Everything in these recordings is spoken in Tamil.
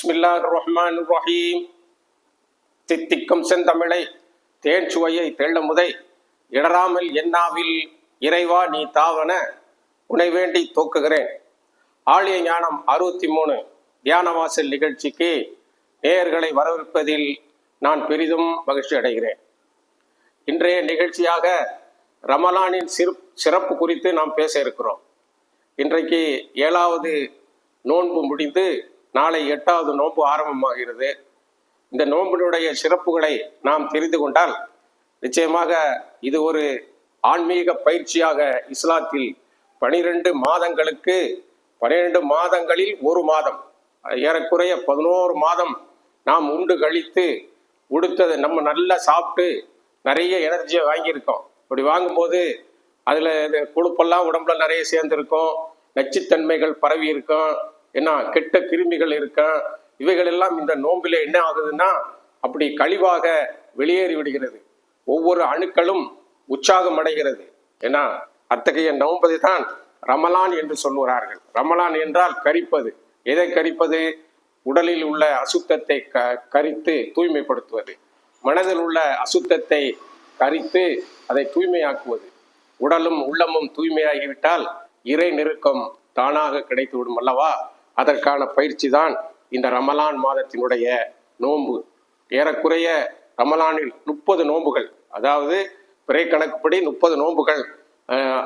பிஸ்மில்லா ரஹ்மான் ரஹீம் தித்திக்கும் செந்தமிழை தேன் சுவையை தெள்ளமுதை இடராமல் என்னாவில் இறைவா நீ தாவன உனை வேண்டி தூக்குகிறேன். ஆழிய ஞானம் அறுபத்தி மூணு தியானவாசல் நிகழ்ச்சிக்கு நேயர்களை வரவேற்பதில் நான் பெரிதும் மகிழ்ச்சி அடைகிறேன். இன்றைய நிகழ்ச்சியாக ரமலானின் சிறு சிறப்பு குறித்து நாம் பேச இருக்கிறோம். இன்றைக்கு ஏழாவது நோன்பு முடிந்து நாளை எட்டாவது நோன்பு ஆரம்பமாகிறது. இந்த நோன்பினுடைய சிறப்புகளை நாம் தெரிந்து கொண்டால் நிச்சயமாக இது ஒரு ஆன்மீக பயிற்சியாக இஸ்லாத்தில் பனிரெண்டு மாதங்களுக்கு பன்னிரெண்டு மாதங்களில் ஒரு மாதம் ஏறக்குறைய பதினோரு மாதம் நாம் உண்டு கழித்து உடுத்தது நம்ம நல்லா சாப்பிட்டு நிறைய எனர்ஜியை வாங்கியிருக்கோம். இப்படி வாங்கும்போது அதில் கொழுப்பெல்லாம் உடம்புல நிறைய சேர்ந்துருக்கும் நச்சுத்தன்மைகள் பரவி இருக்கும் என்ன கெட்ட கிருமிகள் இருக்கும் இவைகள் எல்லாம் இந்த நோம்பில என்ன ஆகுதுன்னா அப்படி கழிவாக வெளியேறி விடுகிறது. ஒவ்வொரு அணுக்களும் உற்சாகம் அடைகிறது. ஏன்னா அத்தகைய நோன்பதை தான் ரமலான் என்று சொல்லுகிறார்கள். ரமலான் என்றால் கரிப்பது. எதை கரிப்பது? உடலில் உள்ள அசுத்தத்தை க கரித்து தூய்மைப்படுத்துவது. மனதில் உள்ள அசுத்தத்தை கரித்து அதை தூய்மையாக்குவது. உடலும் உள்ளமும் தூய்மையாகிவிட்டால் இறை நெருக்கம் தானாக கிடைத்துவிடும் அல்லவா? அதற்கான பயிற்சி தான் இந்த ரமலான் மாதத்தினுடைய நோன்பு. ஏறக்குறைய ரமலானில் முப்பது நோன்புகள் அதாவது பிறை கணக்குப்படி முப்பது நோன்புகள்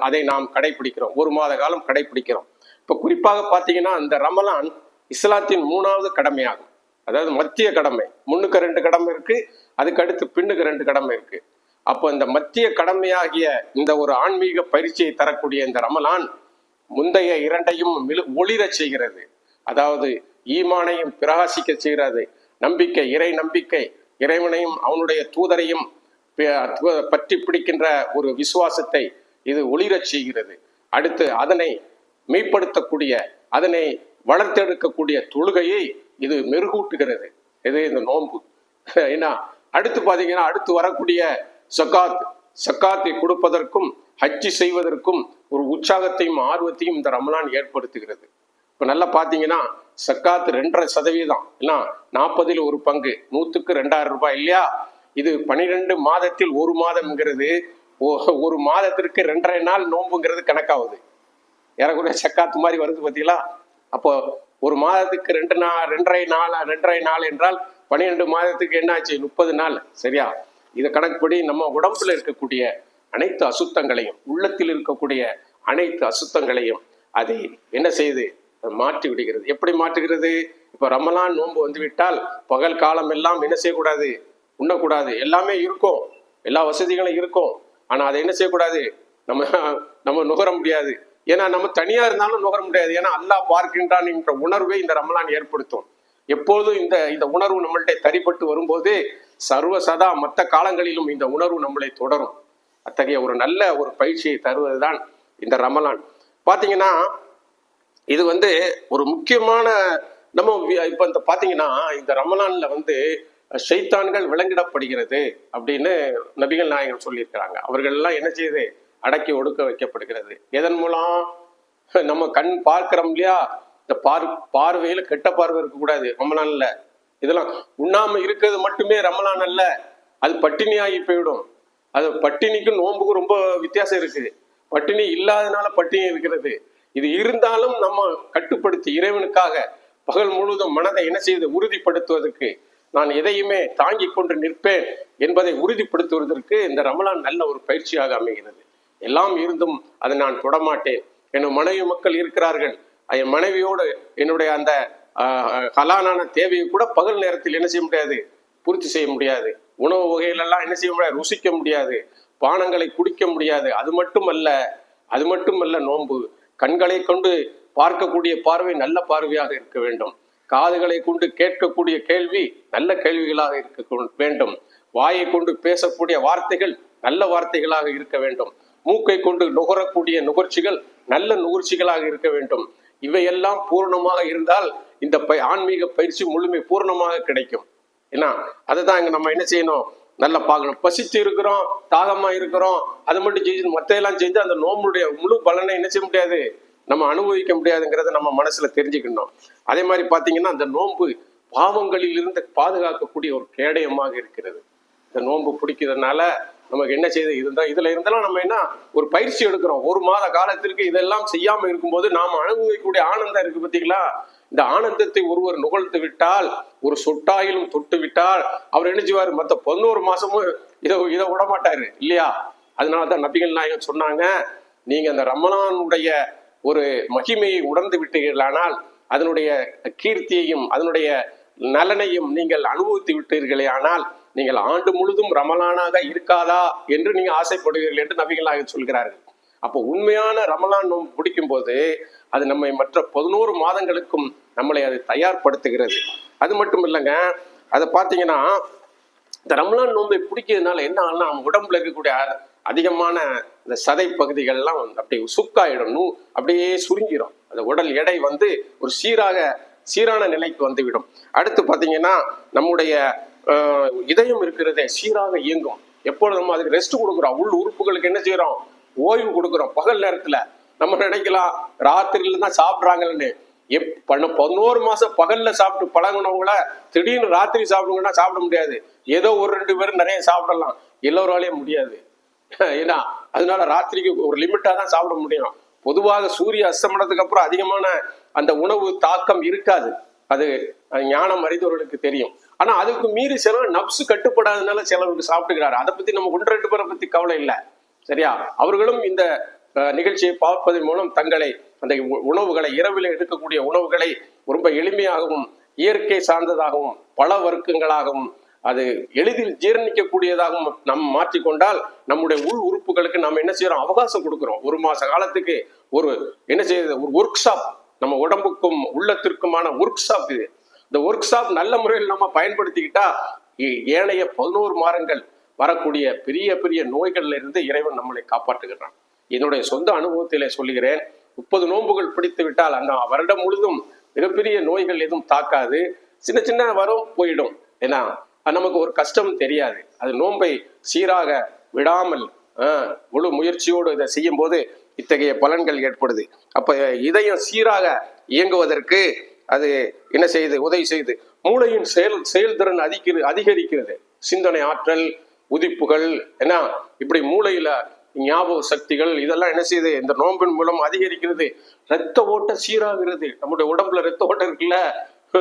அதை நாம் கடைபிடிக்கிறோம் ஒரு மாத காலம் கடைபிடிக்கிறோம் இப்போ குறிப்பாக பார்த்தீங்கன்னா இந்த ரமலான் இஸ்லாத்தின் மூணாவது கடமையாகும். அதாவது மத்திய கடமை. முன்னுக்கு ரெண்டு கடமை இருக்கு அதுக்கு அடுத்து பின்னுக்கு ரெண்டு கடமை இருக்கு. அப்போ இந்த மத்திய கடமையாகிய இந்த ஒரு ஆன்மீக பயிற்சியை தரக்கூடிய இந்த ரமலான் முந்தைய இரண்டையும் மிளு- ஒளிரச் செய்கிறது. அதாவது ஈமானையும் பிரகாசிக்க செய்கிறது நம்பிக்கை இறை நம்பிக்கை இறைவனையும் அவனுடைய தூதரையும் பற்றி பிடிக்கின்ற ஒரு விசுவாசத்தை இது ஒளிரச் செய்கிறது. அடுத்து அதனை மெய்ப்படுத்தக்கூடிய அதனை வளர்த்தெடுக்கக்கூடிய தொழுகையை இது மெருகூட்டுகிறது. இது இந்த நோன்பு. ஏன்னா அடுத்து பார்த்தீங்கன்னா அடுத்து வரக்கூடிய சக்காத் சக்காத்தை கொடுப்பதற்கும் ஹஜ்ஜி செய்வதற்கும் ஒரு உற்சாகத்தையும் ஆர்வத்தையும் இந்த ரமலான் ஏற்படுத்துகிறது. இப்போ நல்லா பார்த்தீங்கன்னா சக்காத்து ரெண்டரை சதவீதம். இல்ல நாற்பதில் ஒரு பங்கு. நூற்றுக்கு ரெண்டாயிரம் ரூபாய் இல்லையா? இது பனிரெண்டு மாதத்தில் ஒரு மாதம்ங்கிறது ஒரு மாதத்திற்கு ரெண்டரை நாள் நோன்புங்கிறது கணக்காகுது. ஏறக்குறைய சக்காத்து மாதிரி வருது பார்த்தீங்களா அப்போ ஒரு மாதத்துக்கு ரெண்டு நாள் ரெண்டரை நாள் ரெண்டரை நாள் என்றால் பன்னிரெண்டு மாதத்துக்கு என்ன ஆச்சு முப்பது நாள் சரியா? இதை கணக்குப்படி நம்ம உடம்புல இருக்கக்கூடிய அனைத்து அசுத்தங்களையும் உள்ளத்தில் இருக்கக்கூடிய அனைத்து அசுத்தங்களையும் அதை என்ன செய்யுது? மாற்றி விடுகிறது. எப்படி மாற்றுகிறது? இப்போ ரமலான் நோன்பு வந்து விட்டால் பகல் காலம் எல்லாம் என்ன செய்யக்கூடாது? உண்ணக்கூடாது. எல்லாமே இருக்கும். எல்லா வசதிகளும் இருக்கும். ஆனால் அதை என்ன செய்யக்கூடாது? நம்ம நம்ம நுகர முடியாது. ஏன்னா நம்ம தனியாக இருந்தாலும் நுகர முடியாது. ஏன்னா அல்லாஹ் பார்க்கின்றான் என்ற உணர்வை இந்த ரமலான் ஏற்படுத்தும். எப்போதும் இந்த இந்த உணர்வு நம்மள்கிட்ட தரிப்பட்டு வரும்போது சர்வ சதா மற்ற காலங்களிலும் இந்த உணர்வு நம்மளை தொடரும். அத்தகைய ஒரு நல்ல ஒரு பயிற்சியை தருவதுதான் இந்த ரமலான். பார்த்தீங்கன்னா இது வந்து ஒரு முக்கியமான நம்ம இப்போ இப்ப இந்த பாத்தீங்கன்னா இந்த ரமலான்ல வந்து ஷைத்தான்கள் விளங்கிடப்படுகிறது அப்படின்னு நபிகள் நாயகம் சொல்லியிருக்கிறாங்க. அவர்கள் எல்லாம் என்ன செய்யுது அடக்கி ஒடுக்க வைக்கப்படுகிறது. எதன் மூலம்? நம்ம கண் பார்க்கிறோம் இல்லையா? இந்த பார் பார்வையில கெட்ட பார்வை இருக்கக்கூடாது ரமலான்ல. இதெல்லாம் உண்ணாம இருக்கிறது மட்டுமே ரமலான் அல்ல. அது பட்டினி ஆகி போயிடும். அது பட்டினிக்கும் நோன்புக்கும் ரொம்ப வித்தியாசம் இருக்குது. பட்டினி இல்லாதனால பட்டினி இருக்கிறது. இது இருந்தாலும் நம்ம கட்டுப்படுத்தி இறைவனுக்காக பகல் முழுவதும் மனதை என்ன செய்து உறுதிப்படுத்துவதற்கு நான் எதையுமே தாங்கி கொண்டு நிற்பேன் என்பதை உறுதிப்படுத்துவதற்கு இந்த ரமலான் நல்ல ஒரு பயிற்சியாக அமைகிறது. எல்லாம் இருந்தும் அதை நான் தொடமாட்டேன். என் மனைவி மக்கள் இருக்கிறார்கள். என் மனைவியோடு என்னுடைய அந்த கலானான தேவையை கூட பகல் நேரத்தில் என்ன செய்ய முடியாது? பூர்த்தி செய்ய முடியாது. உணவு வகைகளெல்லாம் என்ன செய்ய முடியாது? ருசிக்க முடியாது. பானங்களை குடிக்க முடியாது. அது மட்டுமல்ல அது மட்டுமல்ல நோன்பு. கண்களை கொண்டு பார்க்கக்கூடிய பார்வை நல்ல பார்வையாக இருக்க வேண்டும். காதுகளை கொண்டு கேட்கக்கூடிய கேள்வி நல்ல கேள்விகளாக இருக்க வேண்டும். வாயை கொண்டு பேசக்கூடிய வார்த்தைகள் நல்ல வார்த்தைகளாக இருக்க வேண்டும். மூக்கை கொண்டு நுகரக்கூடிய நுகர்ச்சிகள் நல்ல நுகர்ச்சிகளாக இருக்க வேண்டும். இவையெல்லாம் பூர்ணமாக இருந்தால் இந்த ப- ஆன்மீக பயிற்சி முழுமை பூர்ணமாக கிடைக்கும். ஏன்னா அதுதான் இங்க நம்ம என்ன செய்யணும்? நல்லா பார்க்கணும். பசித்து இருக்கிறோம் தாகமா இருக்கிறோம். அது மட்டும் செஞ்சு மத்தையெல்லாம் செஞ்சு அந்த நோம்புடைய முழு பலனை என்ன செய்ய முடியாது? நம்ம அனுபவிக்க முடியாதுங்கிறத நம்ம மனசுல தெரிஞ்சுக்கணும். அதே மாதிரி பாத்தீங்கன்னா அந்த நோன்பு பாவங்களில் இருந்து பாதுகாக்கக்கூடிய ஒரு கேடயமாக இருக்கிறது. இந்த நோன்பு பிடிக்கிறதுனால நமக்கு என்ன செய்து இருந்தால் இதில் இருந்தெல்லாம் நம்ம என்ன ஒரு பயிற்சி எடுக்கிறோம். ஒரு மாத காலத்திற்கு இதெல்லாம் செய்யாமல் இருக்கும்போது நாம் அனுபவிக்கக்கூடிய ஆனந்தம் இருக்கு பார்த்தீங்களா இந்த ஆனந்தத்தை ஒருவர் நுகழ்த்து விட்டால் ஒரு சொட்டாயிலும் தொட்டு விட்டால் அவர் என்ன மற்ற பதினோரு மாசமும் இதை இதை விட மாட்டாரு இல்லையா? அதனால தான் நபிகள் நாயகம் சொன்னாங்க நீங்க அந்த ரமணானுடைய ஒரு மகிமையை உணர்ந்து விட்டீர்களானால் அதனுடைய கீர்த்தியையும் அதனுடைய நலனையும் நீங்கள் அனுபவித்து விட்டீர்களே ஆனால் நீங்கள் ஆண்டு முழுதும் ரமலானாக இருக்காதா என்று நீங்க ஆசைப்படுவீர்கள் என்று நபிகளாக சொல்கிறார்கள். அப்போ உண்மையான ரமலான் நோம்பு பிடிக்கும் போது அது நம்மை மற்ற பதினோரு மாதங்களுக்கும் நம்மளை அது தயார்படுத்துகிறது. அது மட்டும் இல்லைங்க அதை பார்த்தீங்கன்னா இந்த ரமலான் நோன்பை பிடிக்கிறதுனால என்ன ஆகுனா நம்ம உடம்புல இருக்கக்கூடிய அதிகமான இந்த சதை பகுதிகள்லாம் வந்து அப்படியே சுக்காயிடும் நூ அப்படியே சுருங்கிடும் அந்த உடல் எடை வந்து ஒரு சீராக சீரான நிலைக்கு வந்துவிடும். அடுத்து பார்த்தீங்கன்னா நம்முடைய இதயம் இருக்கிறதே சீராக இயங்கும். எப்பொழுது நம்ம அதுக்கு ரெஸ்ட் கொடுக்குறோம்? உள் உறுப்புகளுக்கு என்ன செய்யறோம்? ஓய்வு கொடுக்குறோம். பகல் நேரத்துல நம்ம நினைக்கலாம் ராத்திரியில தான் சாப்பிட்றாங்கன்னு எப் பண்ண பதினோரு மாசம் பகல்ல சாப்பிட்டு பழகுனவங்கள திடீர்னு ராத்திரி சாப்பிடுங்கன்னா சாப்பிட முடியாது. ஏதோ ஒரு ரெண்டு பேரும் நிறைய சாப்பிடலாம். எல்லோராலேயே முடியாது. ஏன்னா அதனால ராத்திரிக்கு ஒரு லிமிட்டா தான் சாப்பிட முடியும். பொதுவாக சூரிய அஸ்தமனத்துக்கு அப்புறம் அதிகமான அந்த உணவு தாக்கம் இருக்காது. அது ஞானம் அறிந்தவர்களுக்கு தெரியும். ஆனா அதுக்கு மீறி சிலர் நப்சு கட்டுப்படாதனால சிலருக்கு சாப்பிட்டுக்கிறாரு. அதை பத்தி நம்ம ஒன்று ரெண்டு பேரை பத்தி கவலை இல்லை. சரியா? அவர்களும் இந்த நிகழ்ச்சியை பார்ப்பதன் மூலம் தங்களை அந்த உணவுகளை இரவில் எடுக்கக்கூடிய உணவுகளை ரொம்ப எளிமையாகவும் இயற்கை சார்ந்ததாகவும் பல வர்க்கங்களாகவும் அது எளிதில் ஜீரணிக்கக்கூடியதாகவும் நம் மாற்றிக்கொண்டால் நம்முடைய உள் உறுப்புகளுக்கு நம்ம என்ன செய்யறோம்? அவகாசம் கொடுக்கிறோம். ஒரு மாச காலத்துக்கு ஒரு என்ன செய்யறது ஒரு ஒர்க் ஷாப் நம்ம உடம்புக்கும் உள்ளத்திற்குமான ஒர்க் ஷாப் இது. இந்த ஒர்க் ஷாப் நல்ல முறையில் நம்ம பயன்படுத்திக்கிட்டா ஏ- ஏனைய பதினோரு மாதங்கள் வரக்கூடிய பெரிய பெரிய நோய்கள்ல இருந்து இறைவன் நம்மளை காப்பாற்றுகிறான். என்னுடைய சொந்த அனுபவத்திலே சொல்லுகிறேன் முப்பது நோன்புகள் பிடித்து விட்டால் அந்த வருடம் முழுதும் மிகப்பெரிய நோய்கள் எதுவும் தாக்காது. சின்ன சின்ன வரும் போயிடும். ஏன்னா அது நமக்கு ஒரு கஷ்டம் தெரியாது. அது நோன்பை சீராக விடாமல் ஆஹ், முழு முயற்சியோடு இதை செய்யும் போது இத்தகைய பலன்கள் ஏற்படுது. அப்ப இதயம் சீராக இயங்குவதற்கு அது என்ன செய்யுது உதவி செய்யுது மூளையின் செயல் செயல்திறன் அதிக அதிகரிக்கிறது. சிந்தனை ஆற்றல் உதிப்புகள் என்ன? இப்படி மூளையில ஞாபக சக்திகள் இதெல்லாம் என்ன செய்யுது இந்த நோன்பின் மூலம் அதிகரிக்கிறது. ரத்த ஓட்டம் சீராகிறது. நம்முடைய உடம்புல ரத்த ஓட்டம் இருக்குல்ல?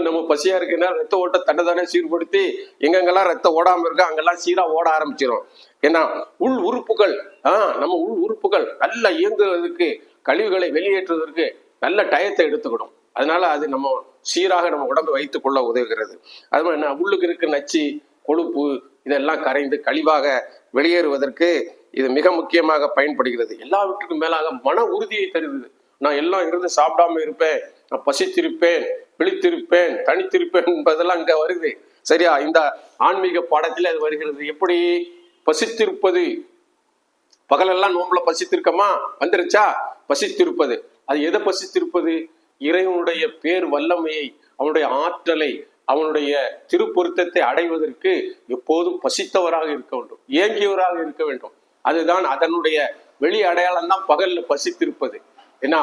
நம்ம பசியா இருக்குன்னா ரத்த ஓட்டம் தன்னை தானே சீர்படுத்தி எங்கெங்கெல்லாம் ரத்த ஓடாம இருக்கோ அங்கெல்லாம் சீரா ஓட ஆரம்பிச்சிடும் ஏன்னா உள் உறுப்புகள் ஆஹ் நம்ம உள் உறுப்புகள் நல்லா இயங்குவதற்கு கழிவுகளை வெளியேற்றுவதற்கு நல்ல டயத்தை எடுத்துக்கிடும். அதனால அது நம்ம சீராக நம்ம உடம்பை வைத்துக் கொள்ள உதவுகிறது. அது மாதிரி என்ன உள்ளுக்கு இருக்க நச்சு கொழுப்பு இதெல்லாம் கரைந்து கழிவாக வெளியேறுவதற்கு இது மிக முக்கியமாக பயன்படுகிறது. எல்லாவற்றுக்கும் மேலாக மன உறுதியை தருகிறது. நான் எல்லாம் இருந்து சாப்பிடாம இருப்பேன் நான் பசித்திருப்பேன் விழித்திருப்பேன் தனித்திருப்பேன் என்பதெல்லாம் இங்க வருது. சரியா? இந்த ஆன்மீக பாடத்தில் அது வருகிறது. எப்படி பசித்திருப்பது? பகலெல்லாம் நோம்புல பசித்திருக்கமா? வந்துருச்சா? பசித்திருப்பது. அது எதை பசித்திருப்பது? இறைவனுடைய பேர் வல்லமையை அவனுடைய ஆற்றலை அவனுடைய திருப்பொருத்தத்தை அடைவதற்கு எப்போதும் பசித்தவராக இருக்க வேண்டும் ஏங்கியவராக இருக்க வேண்டும். அதுதான் அதனுடைய வெளி அடையாளம் தான் பகல்ல பசித்திருப்பது. என்ன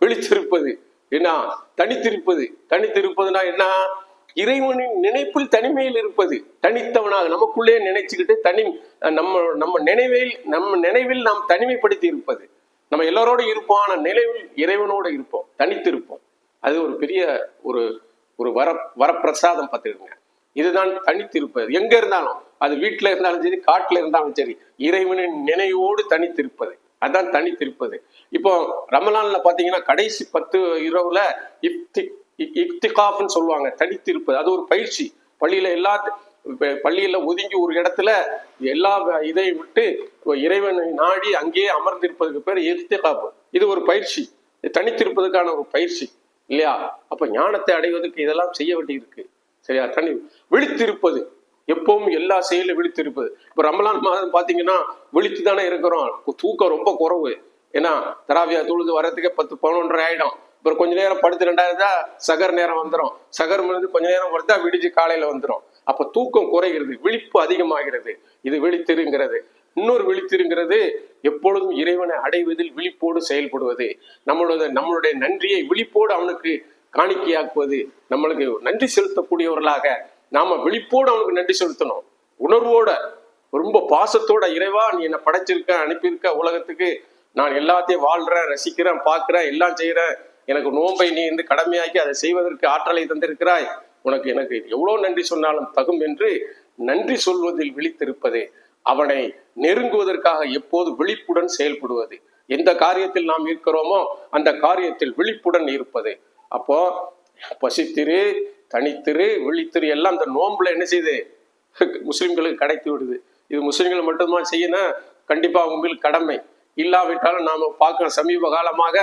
விழித்திருப்பது என்ன தனித்திருப்பது. தனித்திருப்பதுனா என்ன? இறைவனின் நினைப்பில் தனிமையில் இருப்பது. தனித்தவனாக நமக்குள்ளே நினைச்சுக்கிட்டு தனி நம்ம நம்ம நினைவில் நம்ம நினைவில் நாம் தனிமைப்படுத்தி இருப்பது. நம்ம எல்லாரோட இருப்போம் ஆனா நினைவில் இறைவனோட இருப்போம் தனித்து இருப்போம் அது ஒரு பெரிய ஒரு ஒரு வர வரப்பிரசாதம் பார்த்துருங்க இதுதான் தனித்திருப்பது. எங்க இருந்தாலும் அது வீட்டில் இருந்தாலும் சரி காட்டுல இருந்தாலும் சரி இறைவனின் நினைவோடு தனித்திருப்பது. அதான் தனித்திருப்பது. இப்போ ரமலான்ல பாத்தீங்கன்னா கடைசி பத்து இரவுல இப்தி இப்திகாஃப்னு சொல்லுவாங்க தனித்திருப்பது. அது ஒரு பயிற்சி. பள்ளியில எல்லா இப்போ பள்ளியில் ஒதுங்கி ஒரு இடத்துல எல்லா இதை விட்டு இறைவனை நாடி அங்கேயே அமர்ந்திருப்பதுக்கு பேர் காப்போம் இது ஒரு பயிற்சி. தனித்திருப்பதற்கான ஒரு பயிற்சி. இல்லையா? அப்ப ஞானத்தை அடைவதற்கு இதெல்லாம் செய்ய வேண்டியிருக்கு. சரியா? தனி விழித்திருப்பது. எப்பவும் எல்லா செயலும் விழித்திருப்பது. இப்ப ரமலான் மாதம் பாத்தீங்கன்னா விழித்து தானே இருக்கிறோம். தூக்கம் ரொம்ப குறைவு. ஏன்னா தராவியா தொழுது வர்றதுக்கே பத்து பதினொன்றரை ஆயிடும். அப்புறம் கொஞ்ச நேரம் படுத்து ரெண்டாயிரத்தா சகர் நேரம் வந்துடும் சகர் முடிஞ்சு கொஞ்ச நேரம் வருதா விடிஞ்சு காலையில வந்துடும் அப்ப தூக்கம் குறைகிறது விழிப்பு அதிகமாகிறது. இது விழித்திருங்கிறது. இன்னொரு விழித்திருங்கிறது எப்பொழுதும் இறைவனை அடைவதில் விழிப்போடு செயல்படுவது. நம்மளோட நம்மளுடைய நன்றியை விழிப்போடு அவனுக்கு காணிக்கையாக்குவது நம்மளுக்கு நன்றி செலுத்தக்கூடியவர்களாக நாம விழிப்போடு அவனுக்கு நன்றி செலுத்தணும். உணர்வோட ரொம்ப பாசத்தோட இறைவா நீ என்னை படைச்சிருக்க அனுப்பியிருக்க உலகத்துக்கு. நான் எல்லாத்தையும் வாழ்றேன் ரசிக்கிறேன் பார்க்கிறேன் எல்லாம் செய்யறேன் எனக்கு நோன்பை நீ வந்து கடமையாக்கி அதை செய்வதற்கு ஆற்றலை தந்திருக்கிறாய். உனக்கு எனக்கு எவ்வளோ நன்றி சொன்னாலும் தகும் என்று நன்றி சொல்வதில் விழித்திருப்பது அவனை நெருங்குவதற்காக எப்போது விழிப்புடன் செயல்படுவது? எந்த காரியத்தில் நாம் இருக்கிறோமோ அந்த காரியத்தில் விழிப்புடன் இருப்பது. அப்போ பசித்திரு தனித்திரு விழித்திரு எல்லாம் அந்த நோம்புல என்ன செய்யுது முஸ்லிம்களுக்கு கிடைத்து விடுது. இது முஸ்லிம்கள் மட்டும்தான் செய்யணும் கண்டிப்பா உங்களுக்கு கடமை. இல்லாவிட்டாலும் நாம பார்க்கிற சமீப காலமாக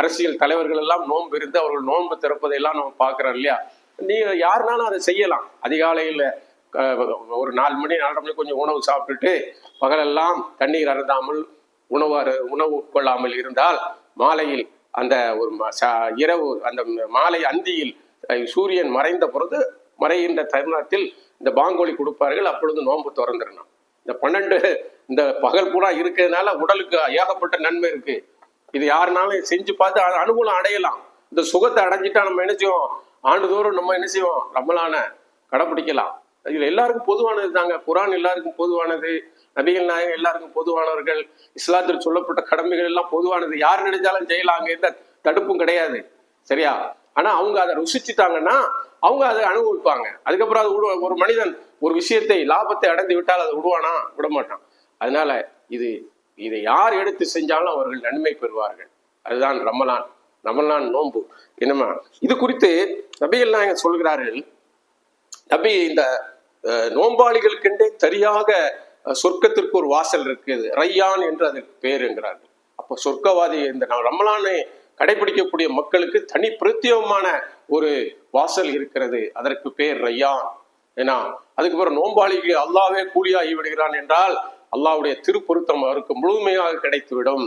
அரசியல் தலைவர்கள் எல்லாம் நோன்பு இருந்து அவர்கள் நோன்பு திறப்பதை எல்லாம் நம்ம பார்க்கிறோம் இல்லையா? நீ யாருனாலும் அதை செய்யலாம். அதிகாலையில் ஒரு நாலு மணி நாலரை மணி கொஞ்சம் உணவு சாப்பிட்டுட்டு பகலெல்லாம் தண்ணீர் அருந்தாமல் உணவு உணவு உட்கொள்ளாமல் இருந்தால் மாலையில் அந்த ஒரு ம- ச- இரவு அந்த மாலை அந்தியில் சூரியன் மறைந்த பொழுது மறைகின்ற தருணத்தில் இந்த பாங்கோலி கொடுப்பார்கள். அப்பொழுது நோன்பு திறந்துடணும். இந்த பன்னெண்டு இந்த பகல் பூரா இருக்கிறதுனால உடலுக்கு ஏகப்பட்ட நன்மை இருக்கு. இது யாருனாலும் செஞ்சு பார்த்து அனுகூலம் அடையலாம். இந்த சுகத்தை அடைஞ்சிட்டா நம்ம நினைச்சோம் ஆண்டுதோறும் நம்ம என்ன செய்வோம்? ரமலான கடைப்பிடிக்கலாம் இது எல்லாருக்கும் பொதுவானது தாங்க. குரான் எல்லாருக்கும் பொதுவானது. நபிகள் நாயகம் எல்லாருக்கும் பொதுவானவர்கள். இஸ்லாத்தில் சொல்லப்பட்ட கடமைகள் எல்லாம் பொதுவானது. யார் நினைச்சாலும் செய்யலாம். எந்த தடுப்பும் கிடையாது. சரியா? ஆனா அவங்க அதை ருசிச்சுட்டாங்கன்னா அவங்க அதை அனுபவிப்பாங்க. அதுக்கப்புறம் அது விடு ஒரு மனிதன் ஒரு விஷயத்தை லாபத்தை அடைந்து விட்டால் அதை விடுவானா விட மாட்டான் அதனால இது இதை யார் எடுத்து செஞ்சாலும் அவர்கள் நன்மை பெறுவார்கள். அதுதான் ரமலான். ரமலான் நோன்பு. என்னமா இது குறித்து நபிகள் நாயகம் சொல்கிறார்கள் நபி இந்த அஹ், நோன்பாளிகளுக்கென்றே சரியாக சொர்க்கத்திற்கு ஒரு வாசல் இருக்குது ரையான் என்று அதற்கு பேர் என்கிறார்கள். அப்போ சொர்க்கவாதி இந்த ரமலானை கடைபிடிக்கக்கூடிய மக்களுக்கு தனி பிரத்யேகமான ஒரு வாசல் இருக்கிறது. அதற்கு பேர் ரையான். ஏன்னா அதுக்கப்புறம் நோம்பாளிக்கு அல்லாவே கூலியாகி விடுகிறான் என்றால் அல்லாவுடைய திருப்பொருத்தம் அவருக்கு முழுமையாக கிடைத்துவிடும்.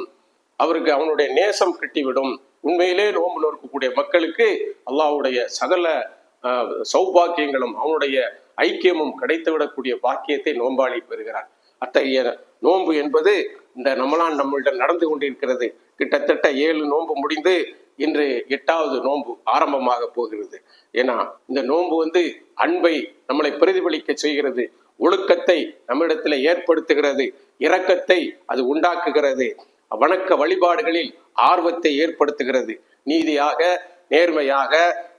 அவருக்கு அவனுடைய நேசம் கிட்டிவிடும். உண்மையிலே நோன்பு நோக்கக்கூடிய மக்களுக்கு அல்லாவுடைய சகல சௌபாக்கியங்களும் அவனுடைய ஐக்கியமும் கிடைத்துவிடக்கூடிய பாக்கியத்தை நோன்பாளி பெறுகிறார். அத்தகைய நோன்பு என்பது இந்த நம்மளான் நம்மளிடம் நடந்து கொண்டிருக்கிறது. கிட்டத்தட்ட ஏழு நோன்பு முடிந்து இன்று எட்டாவது நோன்பு ஆரம்பமாக போகிறது. ஏன்னா இந்த நோன்பு வந்து அன்பை நம்மளை பிரதிபலிக்க செய்கிறது. ஒழுக்கத்தை நம்மிடத்தில் ஏற்படுத்துகிறது. இரக்கத்தை அது உண்டாக்குகிறது. வணக்க வழிபாடுகளில் ஆர்வத்தை ஏற்படுத்துகிறது. நீதியாக நேர்மையாக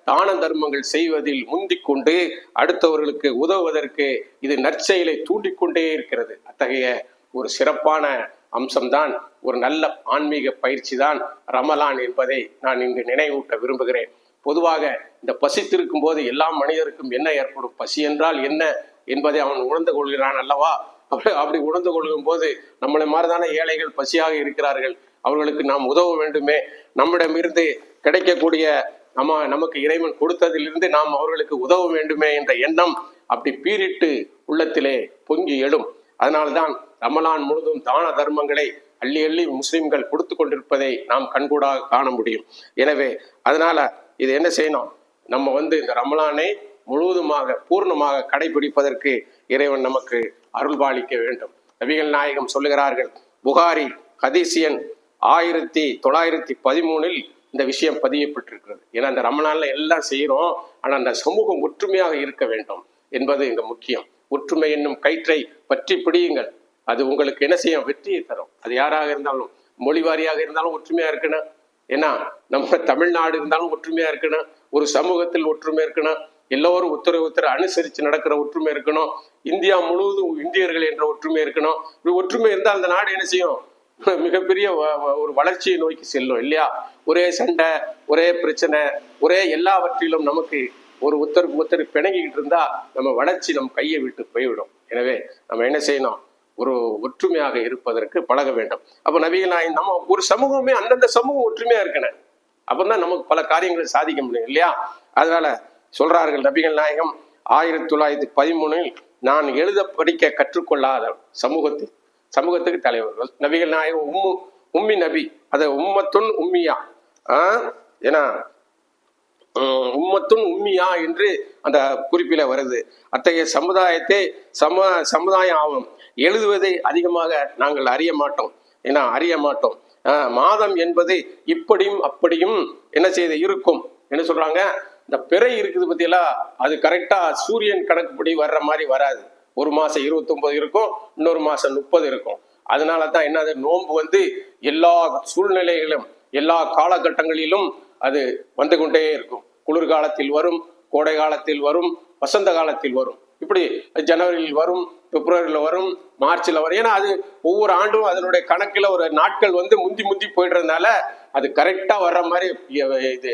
தான தர்மங்கள் செய்வதில் முந்திக்கொண்டு அடுத்தவர்களுக்கு உதவுவதற்கு இது நற்செயலை தூண்டிக்கொண்டே இருக்கிறது. அத்தகைய ஒரு சிறப்பான அம்சம்தான் ஒரு நல்ல ஆன்மீக பயிற்சி தான் ரமலான் என்பதை நான் இங்கு நினைவூட்ட விரும்புகிறேன். பொதுவாக இந்த பசித்திருக்கும் போது எல்லா மனிதருக்கும் என்ன ஏற்படும்? பசி என்றால் என்ன என்பதை அவன் உணர்ந்து கொள்கிறான் அல்லவா? அப்படி அப்படி உணர்ந்து கொள்ளும் போது நம்மளை மாதிரிதான ஏழைகள் பசியாக இருக்கிறார்கள். அவர்களுக்கு நாம் உதவ வேண்டுமே. நம்மிடமிருந்து கிடைக்கக்கூடிய நம்ம நமக்கு இறைவன் கொடுத்ததிலிருந்து நாம் அவர்களுக்கு உதவ வேண்டுமே என்ற எண்ணம் அப்படி பீரிட்டு உள்ளத்திலே பொங்கி எழும். அதனால்தான் ரமலான் முழுதும் தான தர்மங்களை அள்ளி அள்ளி முஸ்லிம்கள் கொடுத்து கொண்டிருப்பதை நாம் கண்கூடாக காண முடியும். எனவே அதனால இது என்ன செய்யணும்? நம்ம வந்து இந்த ரமலானை முழுவதுமாக பூர்ணமாக கடைபிடிப்பதற்கு இறைவன் நமக்கு அருள்பாலிக்க வேண்டும். நபிகள் நாயகம் சொல்லுகிறார்கள் புகாரி ஹதீசியன் ஆயிரத்தி தொள்ளாயிரத்தி பதிமூணில் இந்த விஷயம் பதியப்பட்டிருக்கிறது. ஏன்னா அந்த ரமணால எல்லாம் செய்கிறோம் ஆனால் அந்த சமூகம் ஒற்றுமையாக இருக்க வேண்டும் என்பது இங்கே முக்கியம். ஒற்றுமை என்னும் கயிற்றை பற்றி பிடியுங்கள். அது உங்களுக்கு என்ன செய்யும்? வெற்றியை தரும். அது யாராக இருந்தாலும் மொழி வாரியாக இருந்தாலும் ஒற்றுமையா இருக்கணும். ஏன்னா நம்ம தமிழ்நாடு இருந்தாலும் ஒற்றுமையா இருக்கணும். ஒரு சமூகத்தில் ஒற்றுமை இருக்கணும். எல்லோரும் ஒருத்தரை ஒருத்தர் அனுசரித்து நடக்கிற ஒற்றுமை இருக்கணும். இந்தியா முழுவதும் இந்தியர்கள் என்ற ஒற்றுமை இருக்கணும். இப்படி ஒற்றுமை இருந்தால் அந்த நாடு என்ன செய்யும்? மிகப்பெரிய ஒரு வளர்ச்சியை நோக்கி செல்லும் இல்லையா? ஒரே சண்டை ஒரே பிரச்சனை ஒரே எல்லாவற்றிலும் நமக்கு ஒரு ஒருத்தருக்கு ஒருத்தர் பிணங்கிக்கிட்டு இருந்தா நம்ம வளர்ச்சி நம்ம கையை விட்டு போய்விடும். எனவே நம்ம என்ன செய்யணும்? ஒரு ஒற்றுமையாக இருப்பதற்கு பழக வேண்டும். அப்போ நவீன நம்ம ஒரு சமூகமே அந்தந்த சமூகம் ஒற்றுமையா இருக்கணும். அப்பதான் நமக்கு பல காரியங்களை சாதிக்க முடியும் இல்லையா? அதனால சொல்றார்கள் நபிகள் நாயகம் ஆயிரத்தி தொள்ளாயிரத்தி பதிமூணில் நான் எழுத படிக்க கற்றுக்கொள்ளாத சமூகத்தை சமூகத்துக்கு தலைவர்கள். நபிகள் நாயகம் உம்மு உம்மி நபி அதை உம்மத்துன் உம்மியா ஏன்னா உம்மத்தும் உம்மத்துன் உம்மியா என்று அந்த குறிப்பில வருது. அத்தகைய சமுதாயத்தை சம சமுதாயம் ஆகும். எழுதுவதை அதிகமாக நாங்கள் அறிய மாட்டோம். ஏன்னா அறிய மாட்டோம். மாதம் என்பது இப்படியும் அப்படியும் என்ன செய்து இருக்கும்? என்ன சொல்றாங்க? இந்த பிறை இருக்குது பத்தியெல்லாம் அது கரெக்டா சூரியன் கணக்குப்படி வர்ற மாதிரி வராது. ஒரு மாசம் இருபத்தொன்பது இருக்கும் இன்னொரு மாசம் முப்பது இருக்கும். அதனால தான் என்னது நோன்பு வந்து எல்லா சூழ்நிலைகளிலும் எல்லா காலகட்டங்களிலும் அது வந்து கொண்டே இருக்கும். குளிர்காலத்தில் வரும் கோடை காலத்தில் வரும் வசந்த காலத்தில் வரும். இப்படி ஜனவரியில் வரும் பிப்ரவரியில் வரும் மார்ச்சில் வரும். ஏன்னா அது ஒவ்வொரு ஆண்டும் அதனுடைய கணக்கில் ஒரு நாட்கள் வந்து முந்தி முந்தி போயிடுறதுனால அது கரெக்டாக வர்ற மாதிரி இது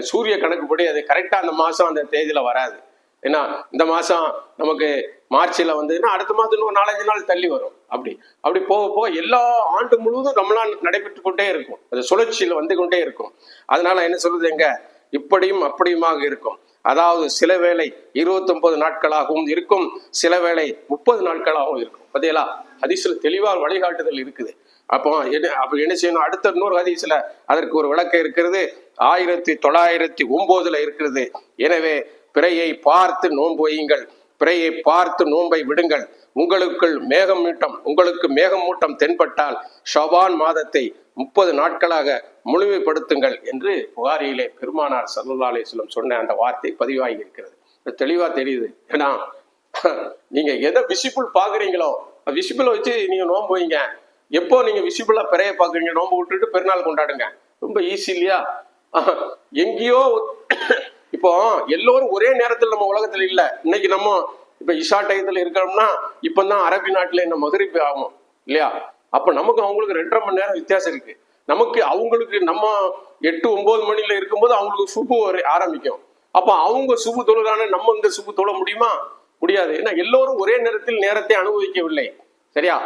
சூரிய கணக்குப்படி அது கரெக்டாக அந்த மாதம் அந்த தேதியில் வராது. ஏன்னா இந்த மாதம் நமக்கு மார்ச்சில் வந்ததுன்னா அடுத்த மாதம் இன்னும் நாலஞ்சு நாள் தள்ளி வரும். அப்படி. அப்படி போக போக எல்லா ஆண்டு முழுவதும் நம்மளால் நடைபெற்று கொண்டே இருக்கும். அது சுழற்சியில் வந்து கொண்டே இருக்கும். அதனால என்ன சொல்றது எங்க? இப்படியும் அப்படியுமாக இருக்கும். அதாவது சில வேளை 29 நாட்களாகவும் இருக்கும். சில வேளை முப்பது நாட்களாகவும் இருக்கும். பார்த்தீங்களா ஹதீஸ்ல தெளிவாக வழிகாட்டுதல் இருக்குது. அப்போ என்ன அப்படி என்ன செய்யணும்? அடுத்த இன்னொரு ஹதீஸ்ல அதற்கு ஒரு விளக்கம் இருக்கிறது. ஆயிரத்தி தொள்ளாயிரத்தி ஒன்பதுல இருக்கிறது. எனவே பிறையை பார்த்து நோன்பு வையுங்கள் பிறையை பார்த்து நோன்பை விடுங்கள். உங்களுக்குள் மேகமூட்டம் உங்களுக்கு மேகமூட்டம் தென்பட்டால் ஷவான் மாதத்தை முப்பது நாட்களாக முழுமைப்படுத்துங்கள் என்று புகாரியிலே பெருமானார் சல்லா அலிஸ்லம் சொன்ன அந்த வார்த்தை பதிவாகி இருக்கிறது. தெளிவா தெரியுது. ஏன்னா நீங்க எதை விசிபிள் பாக்குறீங்களோ விசிபிள் வச்சு நீங்க நோன்பு வைங்க. எப்போ நீங்க விசிபிளா பிறைய பாக்குறீங்க நோன்பு விட்டுட்டு பெருநாள் கொண்டாடுங்க. ரொம்ப ஈஸி இல்லையா? எங்கேயோ இப்போ எல்லோரும் ஒரே நேரத்தில் நம்ம உலகத்துல இல்ல. இன்னைக்கு நம்ம இப்ப இஷா டயத்துல இருக்கிறோம்னா இப்பதான் அரபி நாட்டுல என்ன மகரிப்பு ஆகும் இல்லையா? அப்ப நமக்கு அவங்களுக்கு ரெண்டரை மணி நேரம் வித்தியாசம் இருக்கு. நமக்கு அவங்களுக்கு நம்ம எட்டு ஒன்பது மணில இருக்கும்போது அவங்களுக்கு சுபு ஆரம்பிக்கும். அப்ப அவங்க சுபு தொழுதான நம்ம இந்த சுபு தொழ முடியுமா? முடியாது. ஏன்னா எல்லோரும் ஒரே நேரத்தில் நேரத்தை அனுபவிக்கவில்லை. சரியா?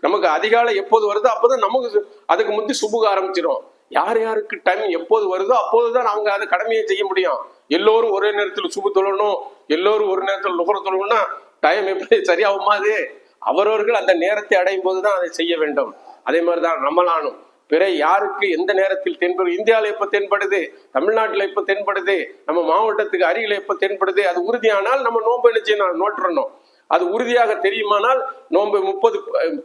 நமக்கு அதிகாலை எப்போது வருதோ அப்பதான் நமக்கு அதுக்கு முந்தி சுபுக ஆரம்பிச்சிடும் யார் யாருக்கு டைம் எப்போது வருதோ அப்போதுதான் அவங்க அதை கடமையை செய்ய முடியும். எல்லோரும் ஒரே நேரத்தில் சுபு தொழணும் எல்லோரும் ஒரு நேரத்தில் நுகர தொழணும்னா டைம் எப்படி? சரியாகுமா அது? அவரவர்கள் அந்த நேரத்தை அடையும் போது தான் அதை செய்ய வேண்டும். அதே மாதிரி தான் நம்மளானும் பிற யாருக்கு எந்த நேரத்தில் தென்படும் இந்தியாவில் எப்போ தென்படுது? தமிழ்நாட்டில் எப்போ தென்படுது? நம்ம மாவட்டத்துக்கு அருகில் எப்போ தென்படுது? அது உறுதியானால் நம்ம நோன்பு என்ன நோட்டுறணும் அது உறுதியாக தெரியுமானால் நோன்பு முப்பது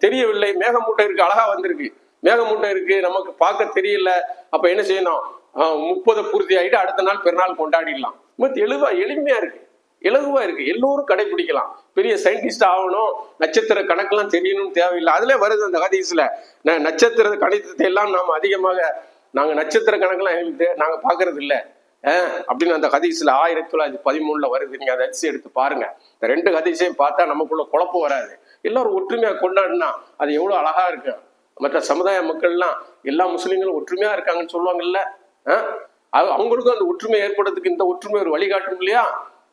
தெரியவில்லை மேகமூட்டை இருக்கு அழகா வந்திருக்கு. மேகமூட்டை இருக்கு நமக்கு பார்க்க தெரியல. அப்ப என்ன செய்யணும்? முப்பது பூர்த்தி ஆகிட்டு அடுத்த நாள் பெருநாள் கொண்டாடிடலாம். மத்த தெளிவா எளிமையா இருக்கு. இலகுவா இருக்கு. எல்லோரும் கடைபிடிக்கலாம். பெரிய சயின்டிஸ்ட் ஆகணும். நட்சத்திர கணக்கெல்லாம் தெரியணும்னு தேவையில்லை. அதுல வருது அந்த ஹதீஸ்ல. நட்சத்திர கணிதத்தை எல்லாம் நாம அதிகமாக நாங்க நட்சத்திர கணக்கெல்லாம் எங்களுக்கு நாங்க பாக்குறது இல்ல. அப்படின்னு அந்த ஹதீஸ்ல ஆயிரத்தி தொள்ளாயிரத்தி பதிமூணுல வருது. நீங்க அதை அரிசி எடுத்து பாருங்க. இந்த ரெண்டு ஹதீஸையும் பார்த்தா நமக்குள்ள குழப்பம் வராது. எல்லாரும் ஒற்றுமையா கொண்டாடினா அது எவ்வளவு அழகா இருக்கு மற்ற சமுதாய மக்கள்லாம் எல்லா முஸ்லீம்களும் ஒற்றுமையா இருக்காங்கன்னு சொல்லுவாங்கல்ல அது அவங்களுக்கும் அந்த ஒற்றுமை ஏற்படுறதுக்கு இந்த ஒற்றுமை ஒரு வழிகாட்டும் இல்லையா?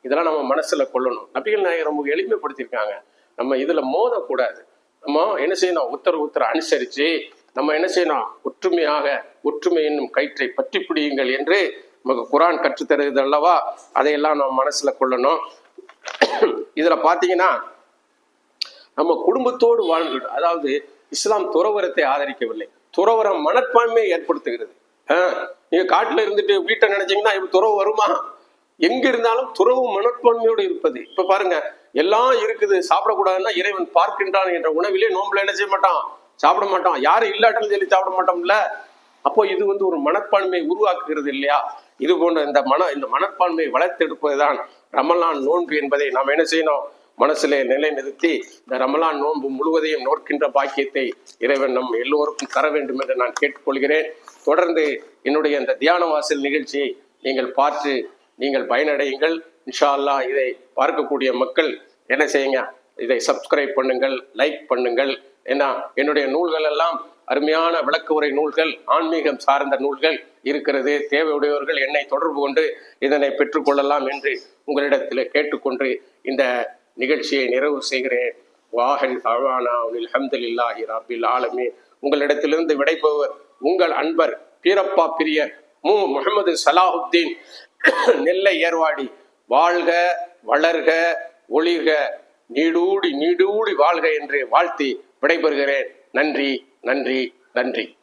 இதெல்லாம் நம்ம மனசுல கொள்ளணும். நபிகள் நாயகர் ரொம்ப எளிமைப்படுத்தியிருக்காங்க. நம்ம இதுல மோதக்கூடாது. நம்ம என்ன செய்யணும்? உத்தர உத்தர அனுசரிச்சு நம்ம என்ன செய்யணும்? ஒற்றுமையாக ஒற்றுமை என்னும் கயிற்றை பற்றி பிடியுங்கள் என்று நமக்கு குரான் கற்றுத்தருது அல்லவா? அதையெல்லாம் நம்ம மனசுல கொள்ளணும். இதுல பாத்தீங்கன்னா நம்ம குடும்பத்தோடு வாழ்ந்துட்டு அதாவது இஸ்லாம் துறவரத்தை ஆதரிக்கவில்லை. துறவரம் மனப்பான்மையை ஏற்படுத்துகிறது. ஆஹ், நீங்க காட்டுல இருந்துட்டு வீட்டை நினைச்சீங்கன்னா இப்ப துறவு வருமா? எங்க இருந்தாலும் துறவு மனப்பான்மையோடு இருப்பது. இப்ப பாருங்க எல்லாம் இருக்குது சாப்பிடக்கூடாதுன்னா இறைவன் பார்க்கின்றான் என்ற உணவிலே நோம்புல என்ன செய்ய மாட்டான்? சாப்பிட மாட்டான். யாரும் இல்லாட்டாலும் சொல்லி சாப்பிட மாட்டோம்ல? அப்போ இது வந்து ஒரு மனப்பான்மையை உருவாக்குகிறது இல்லையா? இது போன்ற இந்த மன இந்த மனப்பான்மையை வளர்த்தெடுப்பதுதான் ரமலான் நோன்பு என்பதை நாம் என்ன செய்யணும்? மனசிலே நிலைநிறுத்தி இந்த ரமலான் நோன்பு முழுவதையும் நோக்கின்ற பாக்கியத்தை இறைவன் நம் எல்லோருக்கும் தர வேண்டும் என்று நான் கேட்டுக்கொள்கிறேன். தொடர்ந்து என்னுடைய இந்த தியான வாசல் நிகழ்ச்சியை நீங்கள் பார்த்து நீங்கள் பயனடையுங்கள். இன்ஷா அல்லாஹ் இதை பார்க்கக்கூடிய மக்கள் என்ன செய்யுங்க? இதை சப்ஸ்கிரைப் பண்ணுங்கள் லைக் பண்ணுங்கள். ஏன்னா என்னுடைய நூல்கள் எல்லாம் அருமையான விளக்குவுரை நூல்கள் ஆன்மீகம் சார்ந்த நூல்கள் இருக்கிறது. தேவையுடையவர்கள் என்னை தொடர்பு கொண்டு இதனை பெற்றுக்கொள்ளலாம் என்று உங்களிடத்தில் கேட்டுக்கொண்டு இந்த நிகழ்ச்சியை நிறைவு செய்கிறேன். வாஹல் அழ்வானா அல்ஹம்துலில்லாஹி ரப்பில் ஆலமே உங்களிடத்திலிருந்து விடைபெறுவர் உங்கள் அன்பர் பீரப்பா பிரியர் மு. முகமது சலாஹுத்தீன். நெல்லை ஏர்வாடி வாழ்க வளர்க ஒளிர்க நீடூடி நீடூடி வாழ்க என்று வாழ்த்தி விடைபெறுகிறேன். நன்றி நன்றி நன்றி.